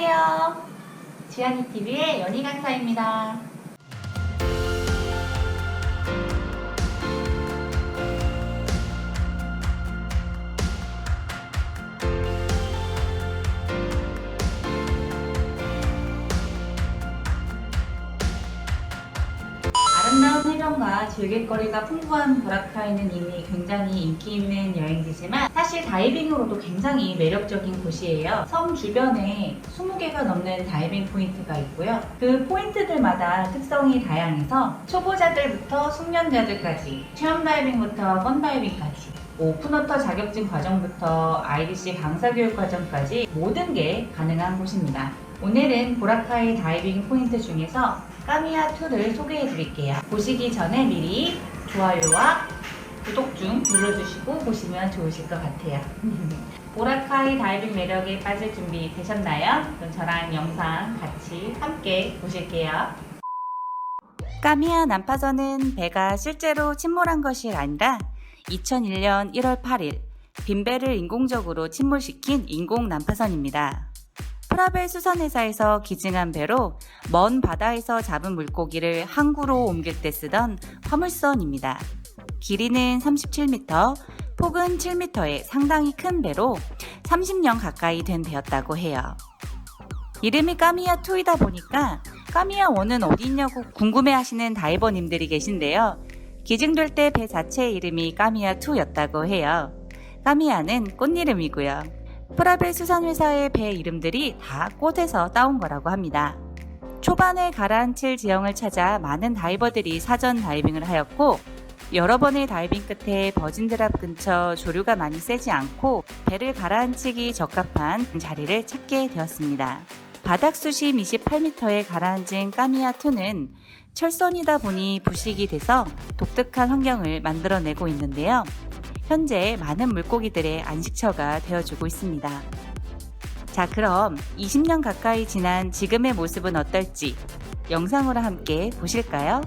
안녕하세요. 지안이TV의 연희 강사입니다. 즐길거리가 풍부한 보라카이는 이미 굉장히 인기 있는 여행지지만 사실 다이빙으로도 굉장히 매력적인 곳이에요. 섬 주변에 20개가 넘는 다이빙 포인트가 있고요. 그 포인트들마다 특성이 다양해서 초보자들부터 숙련자들까지 체험 다이빙부터 펀 다이빙까지 오픈워터 자격증 과정부터 IDC 강사 교육 과정까지 모든 게 가능한 곳입니다. 오늘은 보라카이 다이빙 포인트 중에서 까미아2를 소개해 드릴게요. 보시기 전에 미리 좋아요와 구독 중 눌러주시고 보시면 좋으실 것 같아요. 보라카이 다이빙 매력에 빠질 준비 되셨나요? 그럼 저랑 영상 같이 함께 보실게요. 까미아 난파선은 배가 실제로 침몰한 것이 아니라 2001년 1월 8일 빈배를 인공적으로 침몰시킨 인공 난파선입니다. 프라벨 수선회사에서 기증한 배로 먼 바다에서 잡은 물고기를 항구로 옮길 때 쓰던 화물선입니다. 길이는 37m, 폭은 7m의 상당히 큰 배로 30년 가까이 된 배였다고 해요. 이름이 까미야 2이다 보니까 까미야 1은 어디 있냐고 궁금해 하시는 다이버님들이 계신데요. 기증될 때 배 자체의 이름이 까미야 2였다고 해요. 까미야는 꽃 이름이고요. 프라벨 수산회사의 배 이름들이 다 꽃에서 따온 거라고 합니다. 초반에 가라앉힐 지형을 찾아 많은 다이버들이 사전 다이빙을 하였고 여러 번의 다이빙 끝에 버진드랍 근처 조류가 많이 세지 않고 배를 가라앉히기 적합한 자리를 찾게 되었습니다. 바닥 수심 28m에 가라앉은 까미아2는 철선이다 보니 부식이 돼서 독특한 환경을 만들어내고 있는데요. 현재 많은 물고기들의 안식처가 되어주고 있습니다. 자, 그럼 20년 가까이 지난 지금의 모습은 어떨지 영상으로 함께 보실까요?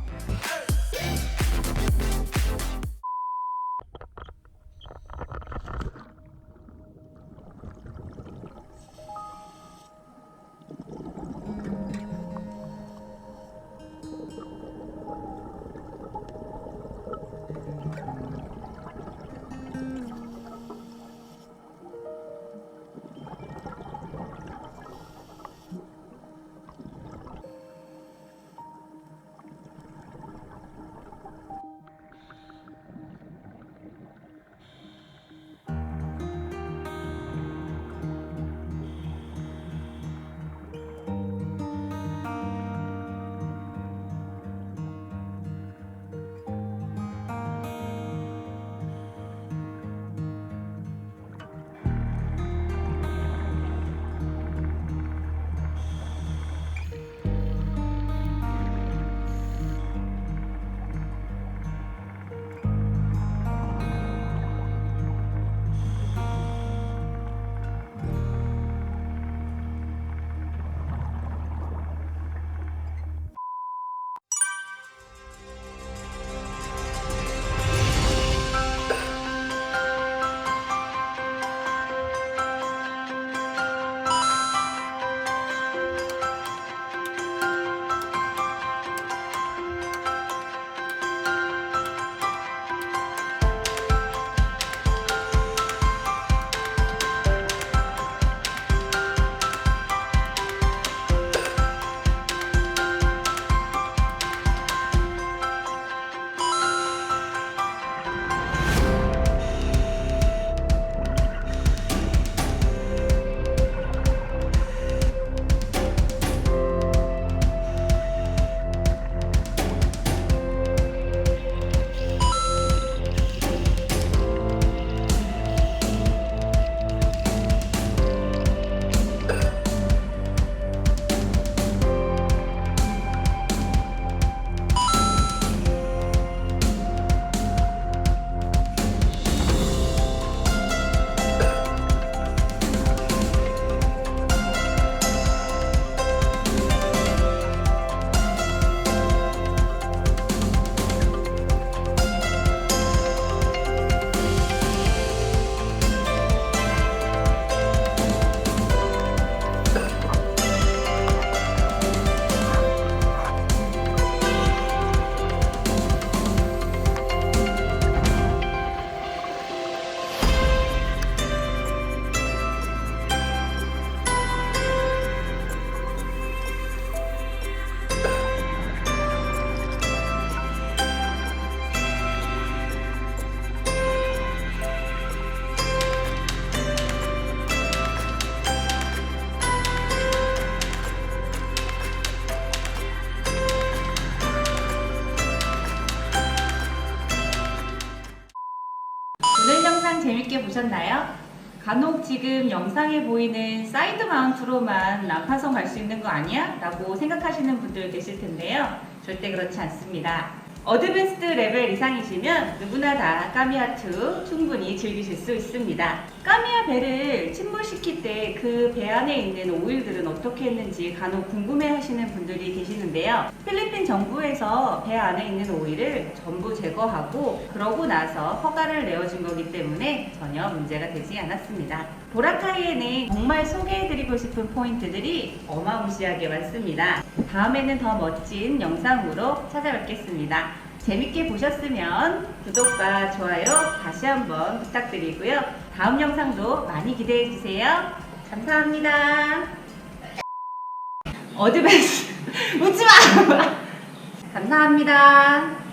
보셨나요? 간혹 지금 영상에 보이는 사이드 마운트로만 난파선 갈 수 있는 거 아니야? 라고 생각하시는 분들 계실 텐데요. 절대 그렇지 않습니다. 어드밴스드 레벨 이상이시면 누구나 다 까미아2 충분히 즐기실 수 있습니다. 까미아 배를 침몰시킬 때 그 배 안에 있는 오일들은 어떻게 했는지 간혹 궁금해 하시는 분들이 계시는데요. 필리핀 정부에서 배 안에 있는 오일을 전부 제거하고 그러고 나서 허가를 내어준 거기 때문에 전혀 문제가 되지 않았습니다. 보라카이에는 정말 소개해드리고 싶은 포인트들이 어마무시하게 많습니다. 다음에는 더 멋진 영상으로 찾아뵙겠습니다. 재밌게 보셨으면 구독과 좋아요 다시 한번 부탁드리고요. 다음 영상도 많이 기대해 주세요. 감사합니다. 어드밴스 웃지 마. 감사합니다.